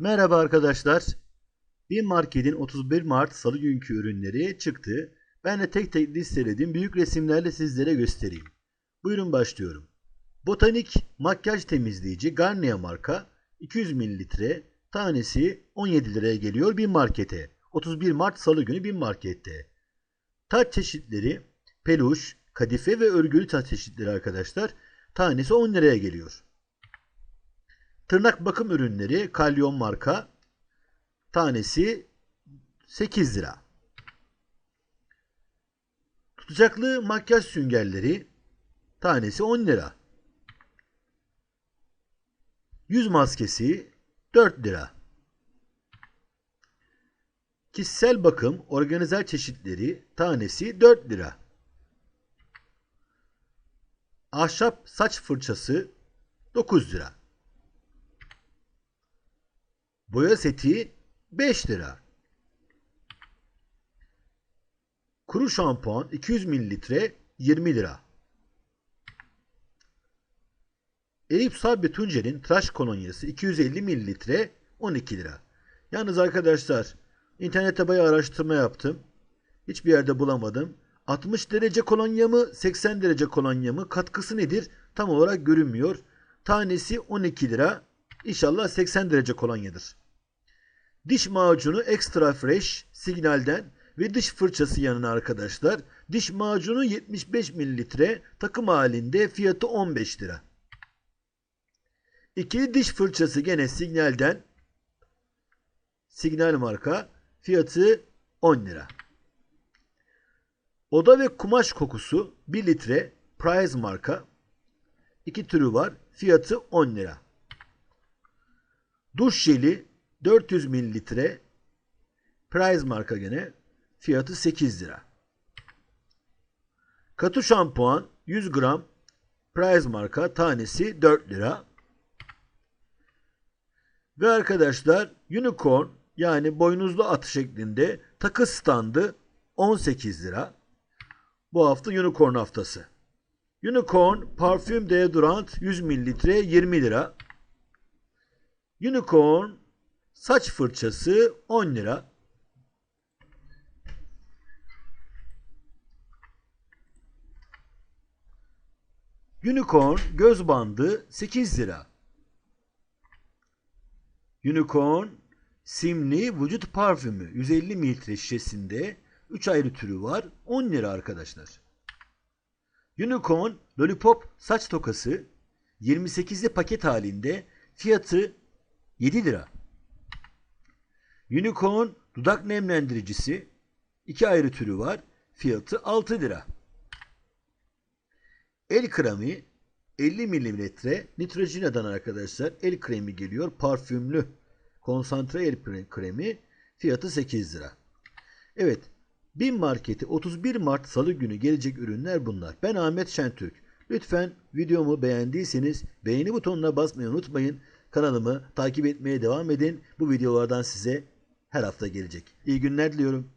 Merhaba arkadaşlar. Bir marketin 31 Mart Salı günkü ürünleri çıktı. Ben de tek tek listeledim. Büyük resimlerle sizlere göstereyim. Buyurun başlıyorum. Botanik makyaj temizleyici Garnier marka 200 mililitre tanesi 17 liraya geliyor bir markete. 31 Mart Salı günü bir markette. Taç çeşitleri peluş, kadife ve örgülü taç çeşitleri arkadaşlar. Tanesi 10 liraya geliyor. Tırnak bakım ürünleri Kalyon marka tanesi 8 lira. Tutacaklı makyaj süngerleri tanesi 10 lira. Yüz maskesi 4 lira. Kişisel bakım organizer çeşitleri tanesi 4 lira. Ahşap saç fırçası 9 lira. Boya seti 5 lira. Kuru şampuan 200 mililitre 20 lira. Eyüp Sabri Tuncer'in tıraş kolonyası 250 mililitre 12 lira. Yalnız arkadaşlar internette bayağı araştırma yaptım. Hiçbir yerde bulamadım. 60 derece kolonya mı 80 derece kolonya mı katkısı nedir tam olarak görünmüyor. Tanesi 12 lira. İnşallah 80 derece kolonyadır. Diş macunu Extra Fresh Signal'den ve diş fırçası yanına arkadaşlar. Diş macunu 75 mililitre takım halinde fiyatı 15 lira. İkili diş fırçası gene Signal'den. Signal marka fiyatı 10 lira. Oda ve kumaş kokusu 1 litre Price marka. İki türü var. Fiyatı 10 lira. Duş jeli 400 mililitre Price marka gene fiyatı 8 lira. Katı şampuan 100 gram Price marka tanesi 4 lira. Ve arkadaşlar unicorn yani boynuzlu atı şeklinde takı standı 18 lira. Bu hafta unicorn haftası. Unicorn parfüm deodorant 100 mililitre 20 lira. Unicorn saç fırçası 10 lira. Unicorn göz bandı 8 lira. Unicorn simli vücut parfümü 150 mililitre şişesinde 3 ayrı türü var. 10 lira arkadaşlar. Unicorn Lollipop saç tokası 28'li paket halinde fiyatı 7 lira. Unicorn dudak nemlendiricisi 2 ayrı türü var. Fiyatı 6 lira. El kremi 50 milimetre Neutrogena'dan arkadaşlar el kremi geliyor. Parfümlü konsantre el kremi fiyatı 8 lira. Evet Bin marketi 31 Mart Salı günü gelecek ürünler bunlar. Ben Ahmet Şentürk. Lütfen videomu beğendiyseniz beğeni butonuna basmayı unutmayın. Kanalımı takip etmeye devam edin. Bu videolardan size her hafta gelecek. İyi günler diliyorum.